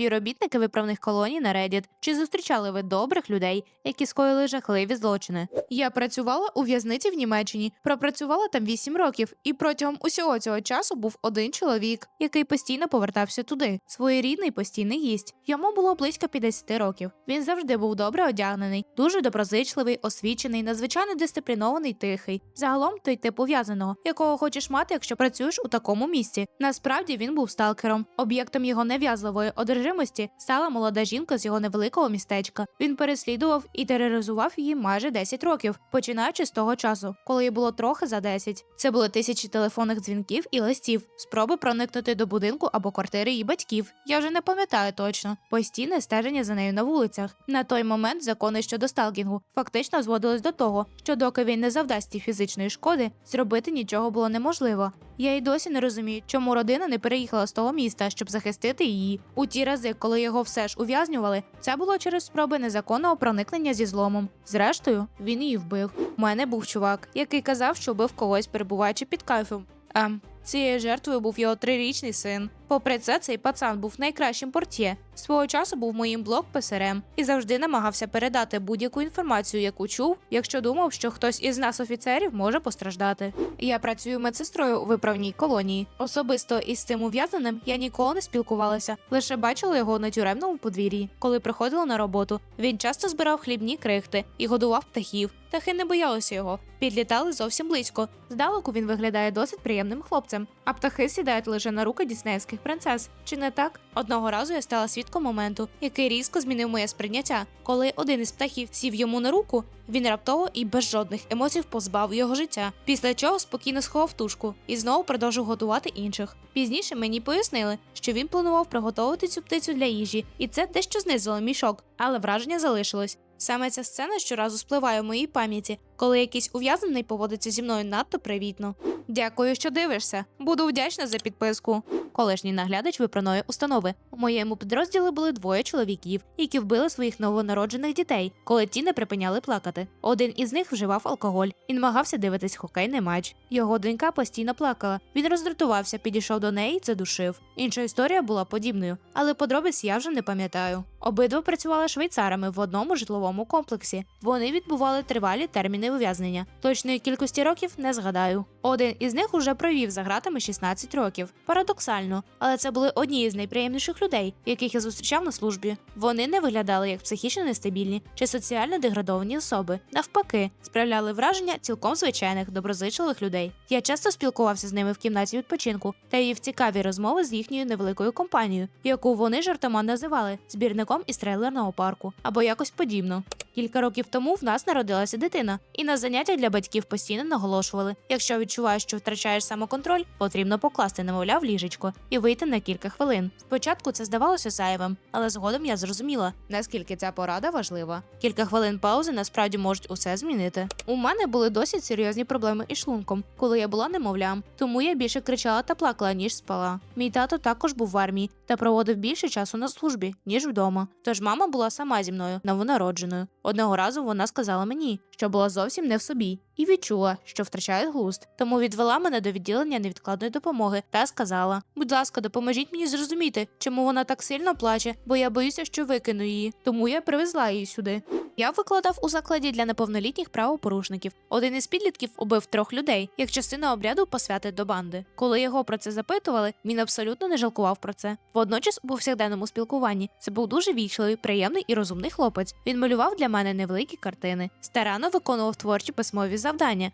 Співробітники виправних колоній на Reddit. Чи зустрічали ви добрих людей, які скоїли жахливі злочини? Я працювала у в'язниці в Німеччині, пропрацювала там 8 років, і протягом усього цього часу був один чоловік, який постійно повертався туди. Своєрідний постійний гість. Йому було близько 50 років. Він завжди був добре одягнений, дуже доброзичливий, освічений, надзвичайно дисциплінований, тихий. Загалом той тип ув'язаного, якого хочеш мати, якщо працюєш у такому місці. Насправді він був сталкером. Об'єктом його нев'язливої одержимості стала молода жінка з його невеликого містечка. Він переслідував і тероризував її майже 10 років, починаючи з того часу, коли їй було трохи за 10. Це були тисячі телефонних дзвінків і листів, спроби проникнути до будинку або квартири її батьків. Я вже не пам'ятаю точно. Постійне стеження за нею на вулицях. На той момент закони щодо сталкінгу фактично зводились до того, що доки він не завдасть їй фізичної шкоди, зробити нічого було неможливо. Я й досі не розумію, чому родина не переїхала з того міста, щоб захистити її. У ті рази, коли його все ж ув'язнювали, це було через спроби незаконного проникнення зі зломом. Зрештою, він її вбив. У мене був чувак, який казав, що вбив когось, перебуваючи під кайфом. Ем, цією жертвою був його трирічний син. Попри це, цей пацан був найкращим портє. Свого часу був моїм блог ПСРМ і завжди намагався передати будь-яку інформацію, яку чув, якщо думав, що хтось із нас, офіцерів, може постраждати. Я працюю медсестрою у виправній колонії. Особисто із цим ув'язненим я ніколи не спілкувалася, лише бачила його на тюремному подвір'ї. Коли приходила на роботу, він часто збирав хлібні крихти і годував птахів. Птахи не боялися його, підлітали зовсім близько. Здалеку він виглядає досить приємним хлопцем, а птахи сідають лише на руки діснеївських принцес. Чи не так? Одного разу я стала свідком моменту, який різко змінив моє сприйняття. Коли один із птахів сів йому на руку, він раптово і без жодних емоцій позбав його життя. Після чого спокійно сховав тушку і знову продовжив готувати інших. Пізніше мені пояснили, що він планував приготувати цю птицю для їжі, і це дещо знизило мій шок, але враження залишилось. Саме ця сцена щоразу спливає в моїй пам'яті, коли якийсь ув'язнений поводиться зі мною надто привітно. Дякую, що дивишся. Буду вдячна за підписку. Колишній наглядач виправної установи. У моєму підрозділі були двоє чоловіків, які вбили своїх новонароджених дітей, коли ті не припиняли плакати. Один із них вживав алкоголь і намагався дивитись хокейний матч. Його донька постійно плакала. Він роздратувався, підійшов до неї задушив. Інша історія була подібною, але подробиць я вже не пам'ятаю. Обидва працювали швейцарами в одному житловому комплексі. Вони відбували тривалі терміни ув'язнення. Точної кількості років не згадаю. Один із них уже провів за гратами 16 років. Парадоксально, але це були одні із найприємніших людей, яких я зустрічав на службі. Вони не виглядали як психічно нестабільні чи соціально деградовані особи. Навпаки, справляли враження цілком звичайних доброзичливих людей. Я часто спілкувався з ними в кімнаті відпочинку та вів цікаві розмови з їхньою невеликою компанією, яку вони жартома називали збірником із трейлерного парку або якось подібно. Кілька років тому в нас народилася дитина, і на заняттях для батьків постійно наголошували: якщо відчуваєш, що втрачаєш самоконтроль, потрібно покласти немовля в ліжечко і вийти на кілька хвилин. Спочатку це здавалося зайвим, але згодом я зрозуміла, наскільки ця порада важлива. Кілька хвилин паузи насправді можуть усе змінити. У мене були досить серйозні проблеми із шлунком, коли я була немовлям, тому я більше кричала та плакала, ніж спала. Мій тато також був в армії та проводив більше часу на службі, ніж вдома. Тож мама була сама зі мною новонародженою. Одного разу вона сказала мені, що була зовсім не в собі, і відчула, що втрачає глузд. Тому відвела мене до відділення невідкладної допомоги та сказала: будь ласка, допоможіть мені зрозуміти, чому вона так сильно плаче, бо я боюся, що викину її. Тому я привезла її сюди. Я викладав у закладі для неповнолітніх правопорушників. Один із підлітків убив трьох людей, як частина обряду посвяти до банди. Коли його про це запитували, він абсолютно не жалкував про це. Водночас, у повсякденному спілкуванні, це був дуже вічливий, приємний і розумний хлопець. Він малював для мене невеликі картини, старанно виконував творчі письмові завдання,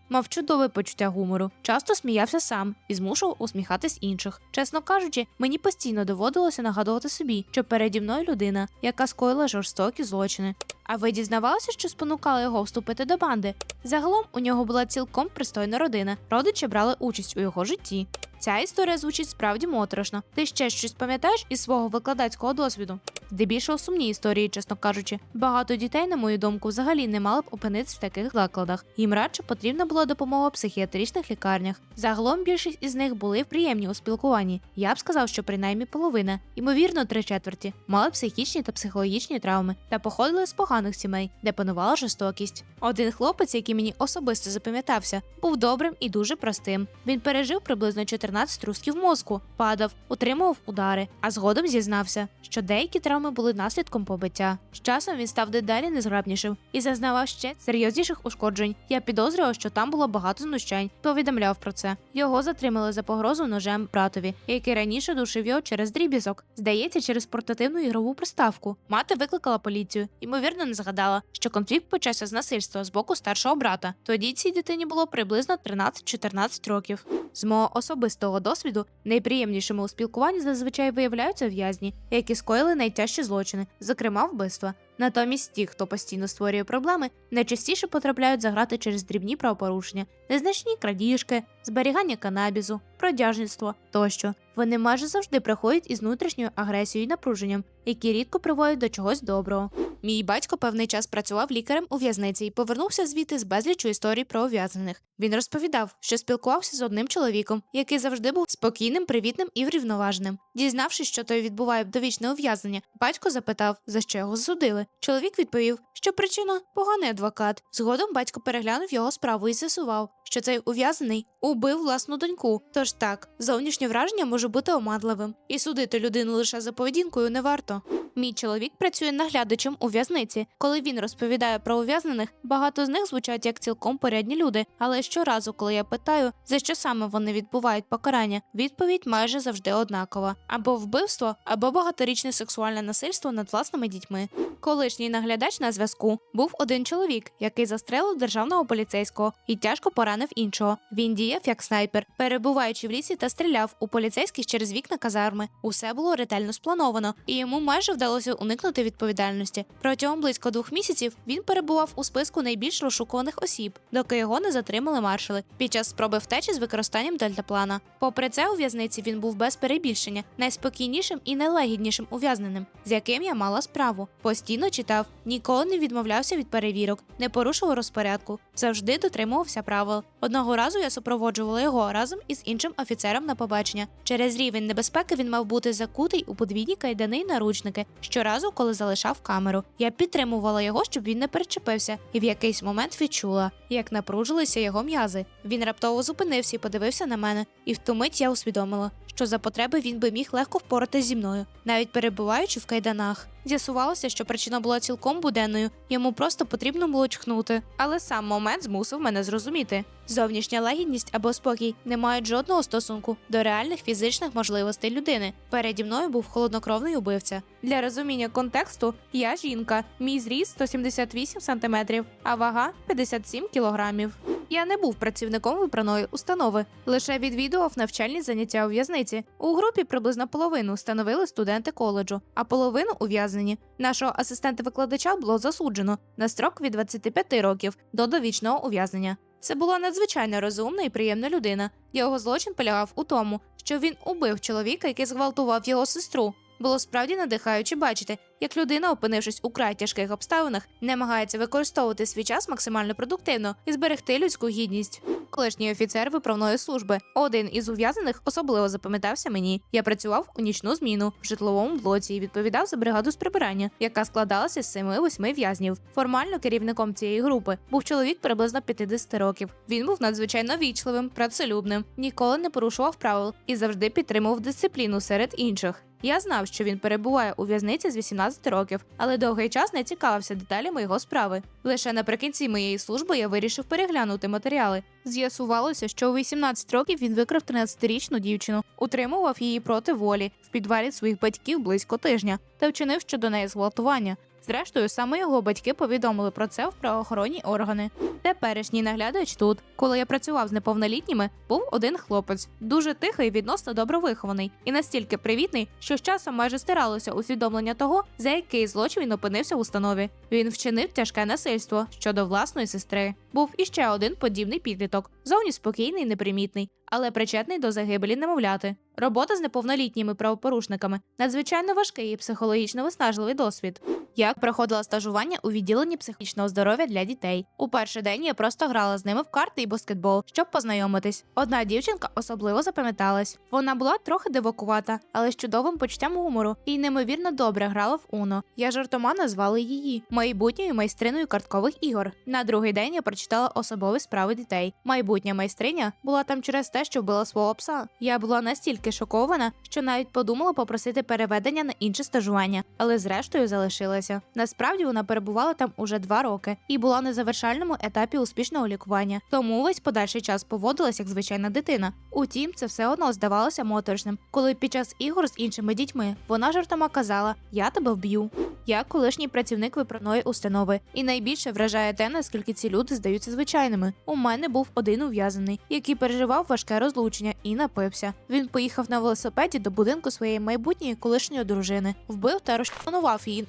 мав чудове почуття гумору, часто сміявся сам і змушував усміхатись інших. Чесно кажучи, мені постійно доводилося нагадувати собі, що переді мною людина, яка скоїла жорстокі злочини. А ви дізнавалися, що спонукало його вступити до банди? Загалом у нього була цілком пристойна родина. Родичі брали участь у його житті. Ця історія звучить справді моторошно. Ти ще щось пам'ятаєш із свого викладацького досвіду? Здебільшого сумні історії, чесно кажучи. Багато дітей, на мою думку, взагалі не мали б опинитись в таких закладах. Їм радше потрібна була допомога в психіатричних лікарнях. Загалом більшість із них були приємні у спілкуванні. Я б сказав, що принаймні половина, ймовірно, три четверті, мали психічні та психологічні травми та походили з поганих сімей, де панувала жорстокість. Один хлопець, який мені особисто запам'ятався, був добрим і дуже простим. Він пережив приблизно 14 трусків мозку, падав, отримував удари, а згодом зізнався, що деякі травми були наслідком побиття. З часом він став дедалі незграбнішим і зазнавав ще серйозніших ушкоджень. Я підозрював, що там було багато знущань. Повідомляв про це. Його затримали за погрозу ножем братові, який раніше душив його через дріб'язок. Здається, через портативну ігрову приставку. Мати викликала поліцію. Ймовірно, не згадала, що конфлікт почався з насильства з боку старшого брата. Тоді цій дитині було приблизно 13-14 років. З мого особистого досвіду найприємнішими у спілкуванні зазвичай виявляються в'язні, які скоїли найтяжчі злочини, зокрема вбивства. Натомість ті, хто постійно створює проблеми, найчастіше потрапляють за грати через дрібні правопорушення, незначні крадіжки, зберігання канабізу, продяжництво тощо. Вони майже завжди приходять із внутрішньою агресією і напруженням, які рідко приводять до чогось доброго. Мій батько певний час працював лікарем у в'язниці і повернувся звідти з безлічу історій про ув'язнених. Він розповідав, що спілкувався з одним чоловіком, який завжди був спокійним, привітним і врівноваженим. Дізнавшись, що той відбуває довічне ув'язнення, батько запитав, за що його засудили. Чоловік відповів, що причина поганий адвокат. Згодом батько переглянув його справу і з'ясував, що цей ув'язнений убив власну доньку. Тож так, зовнішнє враження може бути омадливим, і судити людину лише за поведінкою не варто. Мій чоловік працює наглядачем у в'язниці. Коли він розповідає про ув'язнених, багато з них звучать як цілком порядні люди. Але щоразу, коли я питаю, за що саме вони відбувають покарання, відповідь майже завжди однакова: або вбивство, або багаторічне сексуальне насильство над власними дітьми. Колишній наглядач на зв'язку був один чоловік, який застрелив державного поліцейського і тяжко поранив іншого. Він діяв як снайпер, перебуваючи в лісі та стріляв у поліцейських через вікна казарми. Усе було ретельно сплановано, і йому майже вдалося уникнути відповідальності. Протягом близько двох місяців він перебував у списку найбільш розшукуваних осіб, доки його не затримали маршали під час спроби втечі з використанням дельтаплана. Попри це, у в'язниці він був без перебільшення найспокійнішим і найлагіднішим ув'язненим, з яким я мала справу. Постійно читав, ніколи не відмовлявся від перевірок, не порушував розпорядку, завжди дотримувався правил. Одного разу я супроводжувала його разом із іншим офіцером на побачення. Через рівень небезпеки він мав бути закутий у подвійні кайдани й наручники. Щоразу, коли залишав камеру, я підтримувала його, щоб він не перечепився, і в якийсь момент відчула, як напружилися його м'язи. Він раптово зупинився і подивився на мене, і в ту мить я усвідомила, що за потреби він би міг легко впоратись зі мною, навіть перебуваючи в кайданах. З'ясувалося, що причина була цілком буденною, йому просто потрібно було чхнути. Але сам момент змусив мене зрозуміти. Зовнішня лагідність або спокій не мають жодного стосунку до реальних фізичних можливостей людини. Переді мною був холоднокровний убивця. Для розуміння контексту я жінка, мій зріст 178 см, а вага 57 кілограмів. Я не був працівником виправної установи, лише відвідував навчальні заняття у в'язниці. У групі приблизно половину становили студенти коледжу, а половину ув'язнені. Нашого асистента-викладача було засуджено на строк від 25 років до довічного ув'язнення. Це була надзвичайно розумна і приємна людина. Його злочин полягав у тому, що він убив чоловіка, який зґвалтував його сестру. Було справді надихаюче бачити, як людина, опинившись у край тяжких обставинах, намагається використовувати свій час максимально продуктивно і зберегти людську гідність. Колишній офіцер виправної служби, один із ув'язнених особливо запам'ятався мені. Я працював у нічну зміну в житловому блоці і відповідав за бригаду з прибирання, яка складалася з 7-8 в'язнів. Формально керівником цієї групи був чоловік приблизно 50 років. Він був надзвичайно вічливим, працелюбним, ніколи не порушував правил і завжди підтримував дисципліну серед інших. Я знав, що він перебуває у в'язниці з 18 років, але довгий час не цікавився деталями його справи. Лише наприкінці моєї служби я вирішив переглянути матеріали. З'ясувалося, що у 18 років він викрав 13-річну дівчину, утримував її проти волі в підвалі своїх батьків близько тижня та вчинив щодо неї зґвалтування. Зрештою, саме його батьки повідомили про це в правоохоронні органи. Теперішній наглядач тут, коли я працював з неповнолітніми, був один хлопець, дуже тихий, відносно добровихований і настільки привітний, що з часом майже стиралося усвідомлення того, за який злочин він опинився в установі. Він вчинив тяжке насильство щодо власної сестри. Був іще один подібний підліток, зовні спокійний, непримітний, але причетний до загибелі немовляти. Робота з неповнолітніми правопорушниками надзвичайно важкий і психологічно виснажливий досвід. Як проходила стажування у відділенні психічного здоров'я для дітей. У перший день я просто грала з ними в карти і баскетбол, щоб познайомитись. Одна дівчинка особливо запам'яталась. Вона була трохи дивакувата, але з чудовим почуттям гумору і неймовірно добре грала в Уно. Я жартома назвала її майбутньою майстриною карткових ігор. На другий день я прочитала особові справи дітей. Майбутня майстриня була там через те, що вбила свого пса. Я була настільки шокована, що навіть подумала попросити переведення на інше стажування, але зрештою залишилася. Насправді вона перебувала там уже два роки і була на завершальному етапі успішного лікування, тому весь подальший час поводилась як звичайна дитина. Утім, це все одно здавалося моторошним, коли під час ігор з іншими дітьми вона жартома казала: Я тебе вб'ю. Я колишній працівник виправної установи, і найбільше вражає те, наскільки ці люди здаються звичайними. У мене був один ув'язаний, який переживав важке розлучення і напився. Він поїхав на велосипеді до будинку своєї майбутньої колишньої дружини, вбив та розчленував її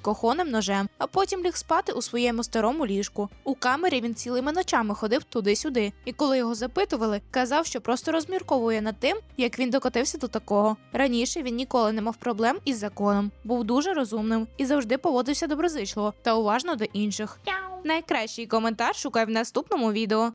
кохоним ножем, а потім ліг спати у своєму старому ліжку. У камері він цілими ночами ходив туди-сюди, і коли його запитували, казав, що просто розмірковує над тим, як він докотився до такого. Раніше він ніколи не мав проблем із законом, був дуже розумним і завжди поводився доброзичливо та уважно до інших. Найкращий коментар шукай в наступному відео.